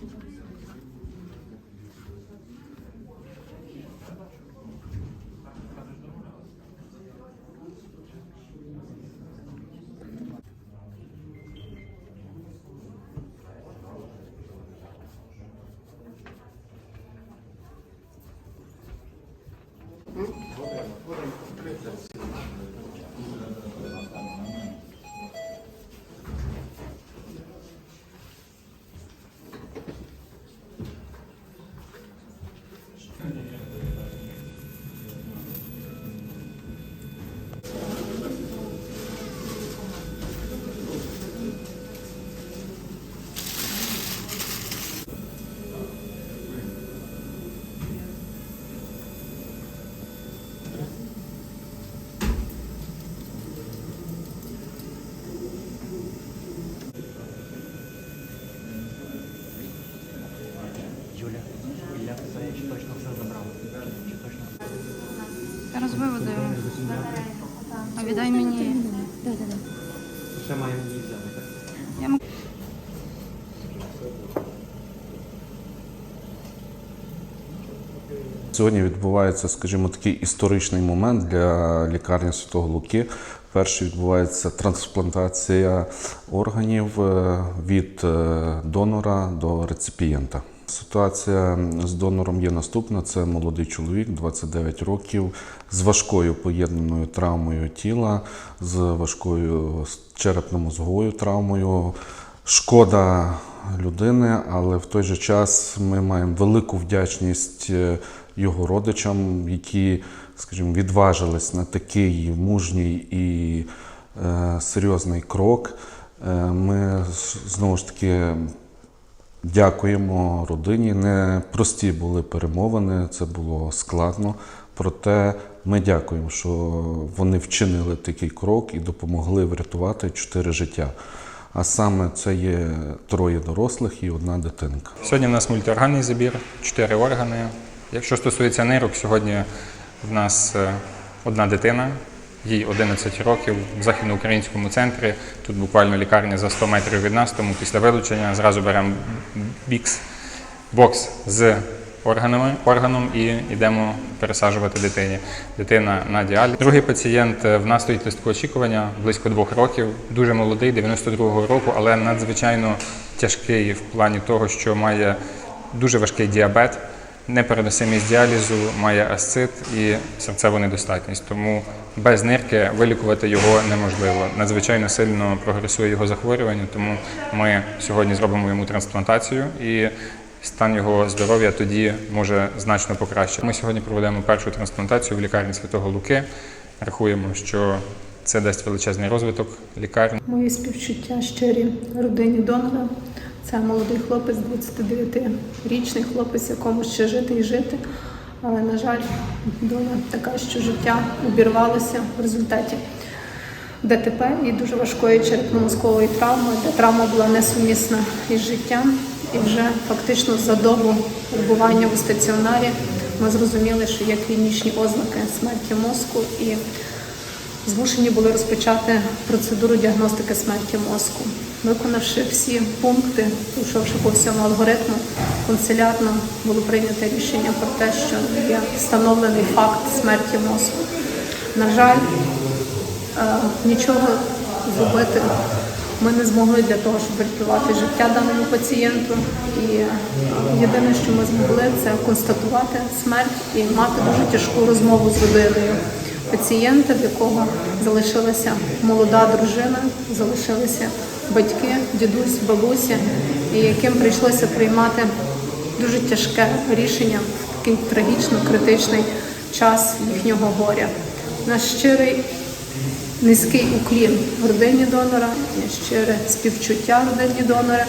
Thank you. Точно все забрав. Чи точно Зараз виведу його. А віддай мені. ще маємо її взяти. Я Сьогодні відбувається, скажімо, такий історичний момент для лікарні Святого Луки. Перше відбувається трансплантація органів е, від е, донора до реципієнта. Ситуація з донором є наступна: це молодий чоловік, 29 років, з важкою поєднаною травмою тіла, з важкою черепно-мозговою травмою. Шкода людини, але в той же час ми маємо велику вдячність е, його родичам, які, скажімо, відважились на такий мужній і е, серйозний крок. Е, ми знову ж таки дякуємо родині. Не прості були перемовини, це було складно. Проте ми дякуємо, що вони вчинили такий крок і допомогли врятувати чотири життя. А саме це є троє дорослих і одна дитинка. Сьогодні в нас мультиорганний забір, чотири органи. Якщо стосується нирок, сьогодні в нас е, одна дитина, їй 11 років в західноукраїнському центрі. Тут буквально лікарня за 100 метрів від нас, тому після вилучення зразу беремо бікс, бокс з органами, органом і йдемо пересаджувати дитині. Дитина на діалі. Другий пацієнт е, в нас стоїть листку очікування близько двох років, дуже молодий, 92-го року, але надзвичайно тяжкий в плані того, що має дуже важкий діабет, непереносимість діалізу, має асцит і серцеву недостатність. Тому без нирки вилікувати його неможливо. Надзвичайно сильно прогресує його захворювання, тому ми сьогодні зробимо йому трансплантацію і стан його здоров'я тоді може значно покращити. Ми сьогодні проведемо першу трансплантацію в лікарні Святого Луки. Рахуємо, що це дасть величезний розвиток лікарні. Мої співчуття щирі родині донора. Це молодий хлопець, 29-річний хлопець, якому ще жити і жити. Але, на жаль, доля така, що життя обірвалося в результаті ДТП і дуже важкої черепно-мозкової травми, де травма була несумісна із життям. І вже фактично за добу перебування у стаціонарі ми зрозуміли, що є клінічні ознаки смерті мозку і змушені були розпочати процедуру діагностики смерті мозку. Виконавши всі пункти, пройшовши по всьому алгоритму, канцелярно було прийнято рішення про те, що є встановлений факт смерті мозку. На жаль, е, нічого зробити ми не змогли для того, щоб врятувати життя даному пацієнту. І єдине, що ми змогли, це констатувати смерть і мати дуже тяжку розмову з родиною пацієнта, в якого залишилася молода дружина, залишилися батьки, дідусь, бабуся, і яким прийшлося приймати дуже тяжке рішення в такий трагічно критичний час їхнього горя. Наш щирий низький уклін родині донора, щире співчуття родині донора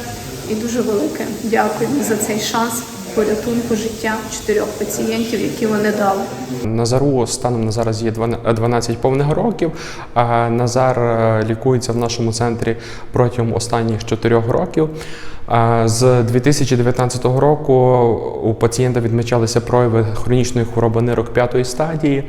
і дуже велике дякуємо за цей шанс порятунку життя чотирьох пацієнтів, які вони дали. Назару станом на зараз є 12 повних років. Назар е, лікується в нашому центрі протягом останніх чотирьох років. З 2019 року у пацієнта відмічалися прояви хронічної хвороби нирок п'ятої стадії.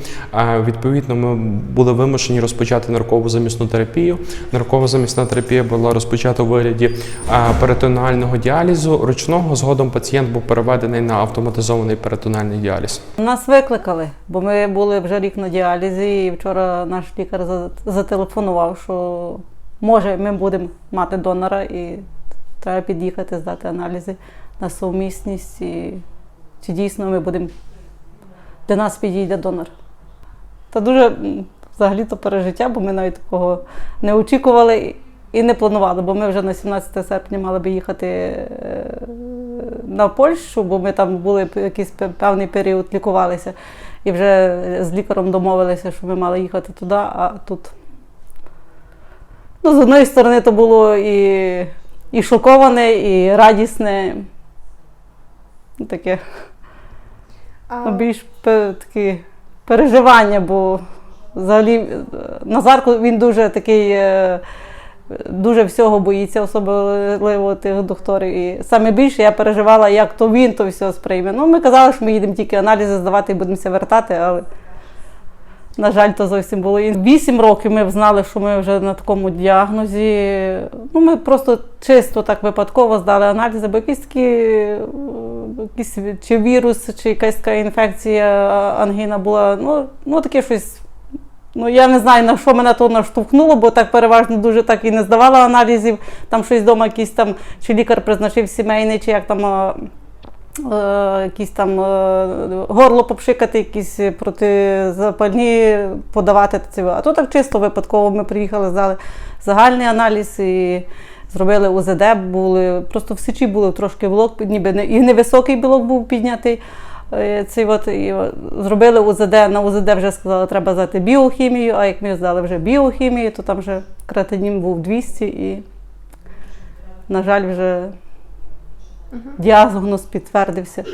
Відповідно, ми були вимушені розпочати наркову замісну терапію. Наркова замісна терапія була розпочата у вигляді а, перитонеального діалізу ручного. Згодом пацієнт був переведений на автоматизований перитонеальний діаліз. Нас викликали, бо ми були вже рік на діалізі, і вчора наш лікар за- зателефонував, що може ми будемо мати донора і треба під'їхати, здати аналізи на совмісність, і чи дійсно ми будемо для нас підійде донор. Та дуже взагалі-то пережиття, бо ми навіть такого не очікували і не планували, бо ми вже на 17 серпня мали би їхати е, на Польщу, бо ми там були якийсь певний період лікувалися. І вже з лікарем домовилися, що ми мали їхати туди, а тут. Ну, з одної сторони, то було і, і шоковане, і радісне. Таке ну, більш такі переживання, бо взагалі е, Назарко він дуже такий. е, Дуже всього боїться, особливо тих докторів. І саме більше я переживала, як то він то все сприйме. Ну, ми казали, що ми їдемо тільки аналізи здавати і будемося вертати, але, на жаль, то зовсім було. І вісім років ми знали, що ми вже на такому діагнозі. Ну, ми просто чисто так випадково здали аналізи, бо якісь такі, якісь, чи вірус, чи якась така інфекція, ангіна була. Ну, ну таке щось. Ну, я не знаю, на що мене то наштовхнуло, бо так переважно дуже так і не здавала аналізів. Там щось вдома, якийсь там, чи лікар призначив сімейний, чи як там. Е, е, Якісь там е, горло попшикати, якісь протизапальні подавати. А то так чисто випадково ми приїхали, здали загальний аналіз і зробили УЗД, були, просто в сечі було трошки білок, ніби і невисокий білок був піднятий. Е, Цей от, зробили УЗД, на УЗД вже сказали, треба здати біохімію, а як ми здали вже біохімію, то там вже креатинін був 200 і, на жаль, вже діагноз підтвердився.